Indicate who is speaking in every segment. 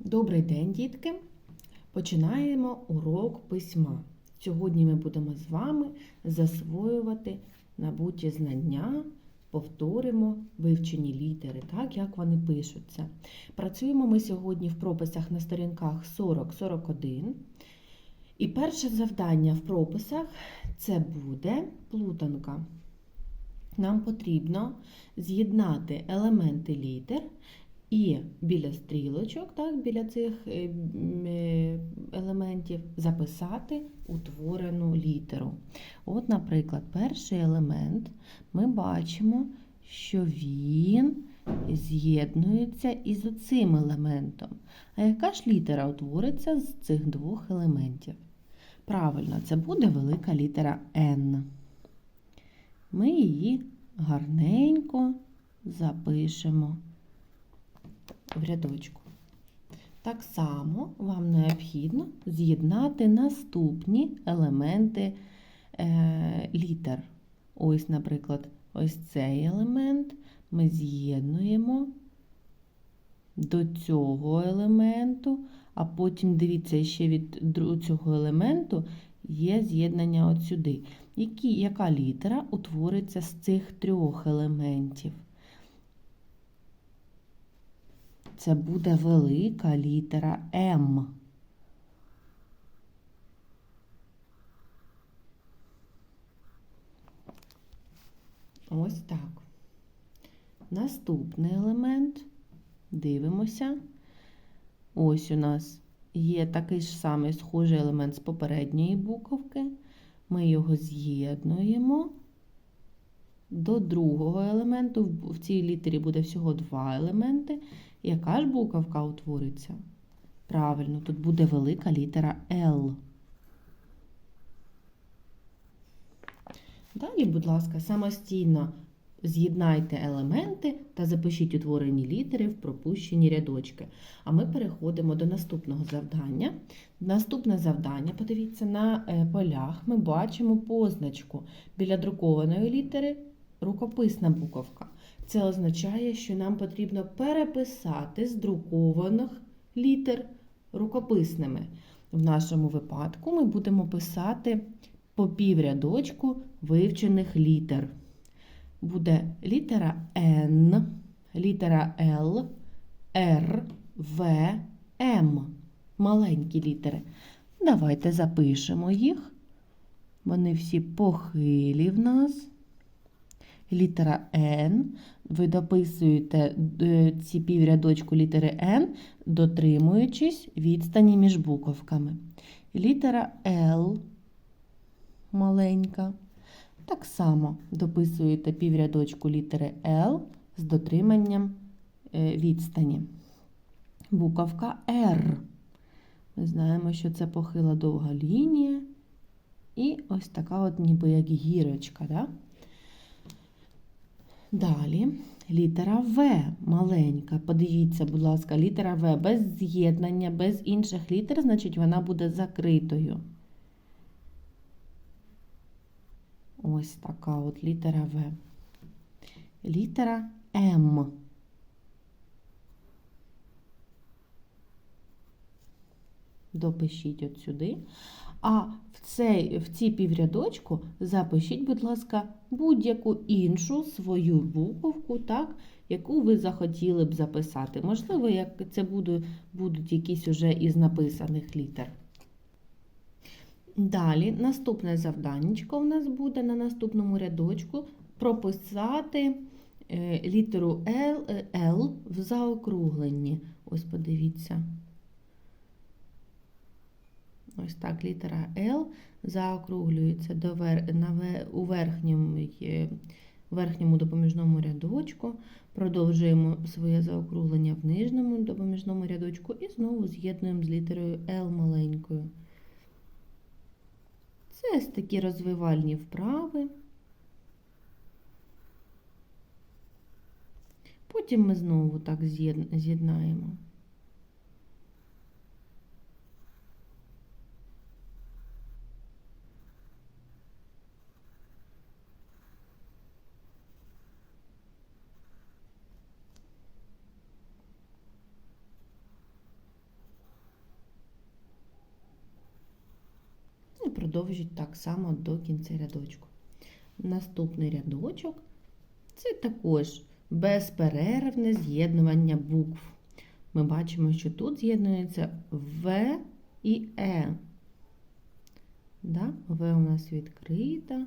Speaker 1: Добрий день, дітки! Починаємо урок письма. Сьогодні ми будемо з вами засвоювати набуті знання, повторимо вивчені літери, так як вони пишуться. Працюємо ми сьогодні в прописах на сторінках 40-41. І перше завдання в прописах це буде плутанка. Нам потрібно з'єднати елементи літер і біля стрілочок, так, біля цих е, е, елементів записати утворену літеру. От, наприклад, перший елемент ми бачимо, що він з'єднується із оцим елементом. А яка ж літера утвориться з цих двох елементів? Правильно, це буде велика літера N. Ми її гарненько запишемо в рядочку. Так само вам необхідно з'єднати наступні елементи е, літер. Ось, наприклад, ось цей елемент ми з'єднуємо до цього елементу, а потім дивіться, ще від цього елементу є з'єднання от сюди. Які, яка літера утвориться з цих трьох елементів? Це буде велика літера М. Ось так. Наступний елемент. Дивимося. Ось у нас є такий ж самий схожий елемент з попередньої буковки. Ми його з'єднуємо до другого елементу. В цій літері буде всього два елементи. Яка ж буковка утвориться? Правильно, тут буде велика літера L. Далі, будь ласка, самостійно з'єднайте елементи та запишіть утворені літери в пропущені рядочки. А ми переходимо до наступного завдання. Наступне завдання, подивіться, на е, полях ми бачимо позначку біля друкованої літери рукописна буковка. Це означає, що нам потрібно переписати з літер рукописними. В нашому випадку ми будемо писати по піврядочку вивчених літер. Буде літера Н, літера Л, Р, В, М. Маленькі літери. Давайте запишемо їх. Вони всі похилі в нас. Літера Н. Ви дописуєте е, ці піврядочку літери Н, дотримуючись відстані між буковками. Літера Л маленька. Так само дописуєте піврядочку літери L з дотриманням е, відстані. Буковка R. Ми знаємо, що це похила довга лінія. І ось така от ніби як гірочка. Да? Далі літера В маленька. Подивіться, будь ласка, літера В без з'єднання, без інших літер, значить вона буде закритою. Ось така от літера В. Літера М. Допишіть от сюди. А в, цей, в цій піврядочку запишіть, будь ласка, будь-яку іншу свою буковку, так, яку ви захотіли б записати. Можливо, як це буде, будуть якісь уже із написаних літер. Далі, наступне завданнячко у нас буде на наступному рядочку прописати е, літеру L, е, L в заокругленні. Ось подивіться. Ось так літера L заокруглюється до вер... на у верхньому, верхньому допоміжному рядочку. Продовжуємо своє заокруглення в нижньому допоміжному рядочку і знову з'єднуємо з літерою L маленькою. Це ось такі розвивальні вправи. Потім ми знову так з'єд- з'єднаємо. Продовжіть так само до кінця рядочку. Наступний рядочок це також безперервне з'єднування букв. Ми бачимо, що тут з'єднується В і Е. Да? В у нас відкрита.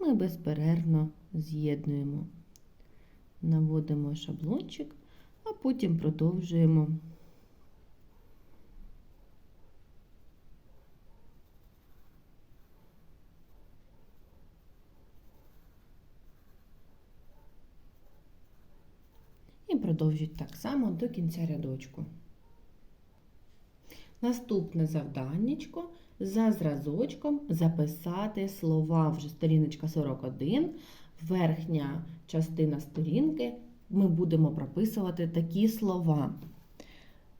Speaker 1: Ми безперервно з'єднуємо. Наводимо шаблончик, а потім продовжуємо. І продовжують так само до кінця рядочку. Наступне завданнячко за зразочком записати слова. Вже сторіночка 41, верхня частина сторінки. Ми будемо прописувати такі слова.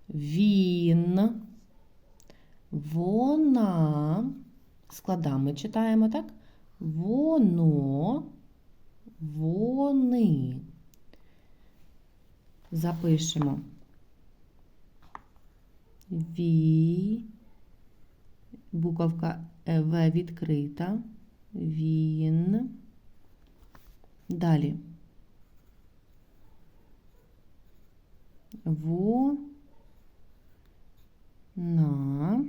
Speaker 1: Він, вона, складами читаємо, так? Воно, вони. Запишемо. Ві, буковка е, В відкрита. Він. Далі. Во. На.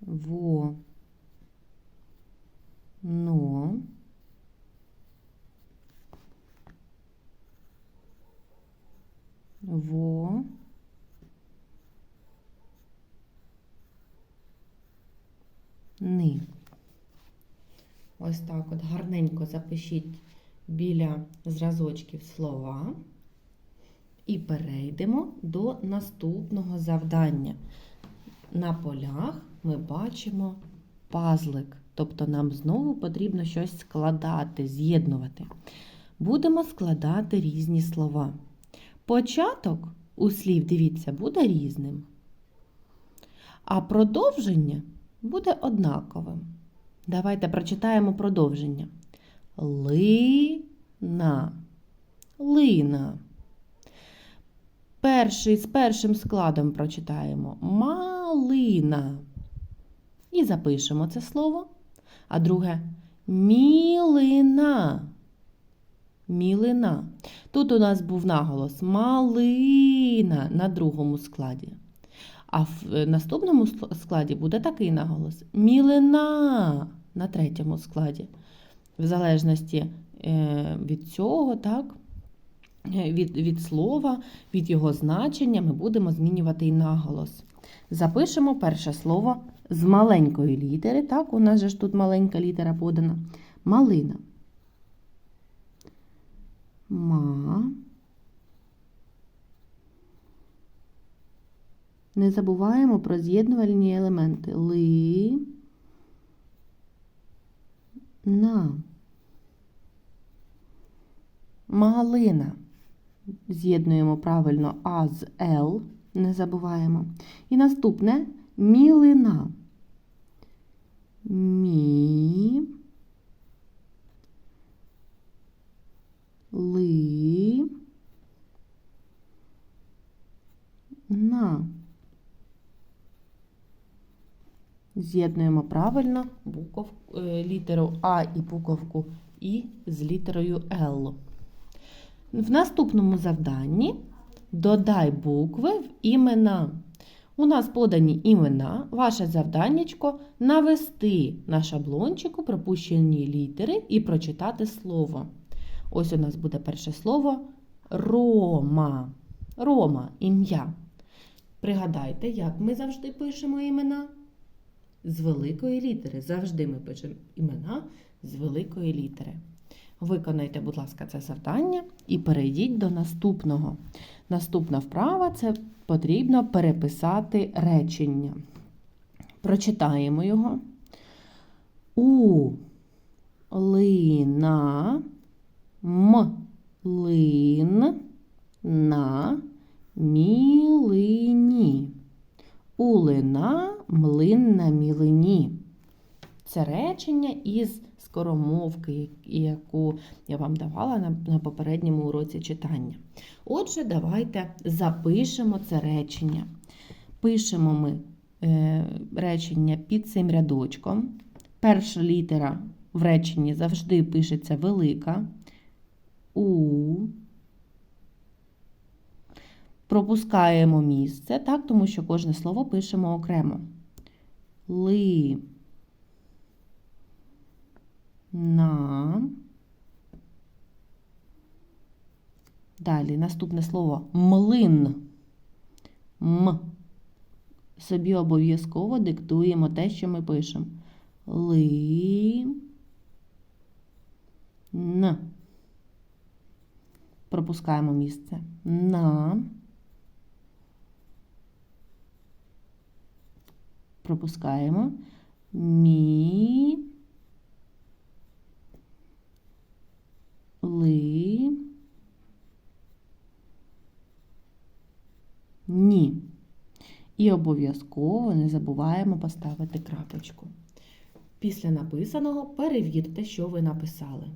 Speaker 1: Во. Ось так от гарненько запишіть біля зразочків слова. І перейдемо до наступного завдання. На полях ми бачимо пазлик, тобто нам знову потрібно щось складати, з'єднувати. Будемо складати різні слова. Початок у слів, дивіться, буде різним, а продовження буде однаковим. Давайте прочитаємо продовження. Лина. Лина. Перший з першим складом прочитаємо малина. І запишемо це слово. А друге мілина. Мілина. Тут у нас був наголос малина на другому складі. А в е, наступному складі буде такий наголос мілина на третьому складі. В залежності е, від цього, так, е, від, від слова, від його значення, ми будемо змінювати і наголос. Запишемо перше слово з маленької літери. Так, у нас же ж тут маленька літера подана. Малина. Ма. Не забуваємо про з'єднувальні елементи. Ли. На. Малина. З'єднуємо правильно А з Л. Не забуваємо. І наступне мілина. Мі. Ли. На. З'єднуємо правильно буков, е, літеру А і буковку І з літерою Л. В наступному завданні додай букви в імена. У нас подані імена. Ваше завданнячко навести на шаблончику пропущені літери і прочитати слово. Ось у нас буде перше слово Рома. Рома ім'я. Пригадайте, як ми завжди пишемо імена? З великої літери. Завжди ми пишемо імена з великої літери. Виконайте, будь ласка, це завдання і перейдіть до наступного. Наступна вправа це потрібно переписати речення. Прочитаємо його. У лина м лин на мілині. Улина млин на мілині. це речення із скоромовки, яку я вам давала на, попередньому уроці читання. Отже, давайте запишемо це речення. Пишемо ми е, речення під цим рядочком. Перша літера в реченні завжди пишеться велика. У. Пропускаємо місце, так, тому що кожне слово пишемо окремо. Ли. На. Далі наступне слово млин. М. Собі обов'язково диктуємо те, що ми пишемо. Ли. Н. Пропускаємо місце. На. Пропускаємо. Мі. Ли. Ні. І обов'язково не забуваємо поставити крапочку. Після написаного перевірте, що ви написали.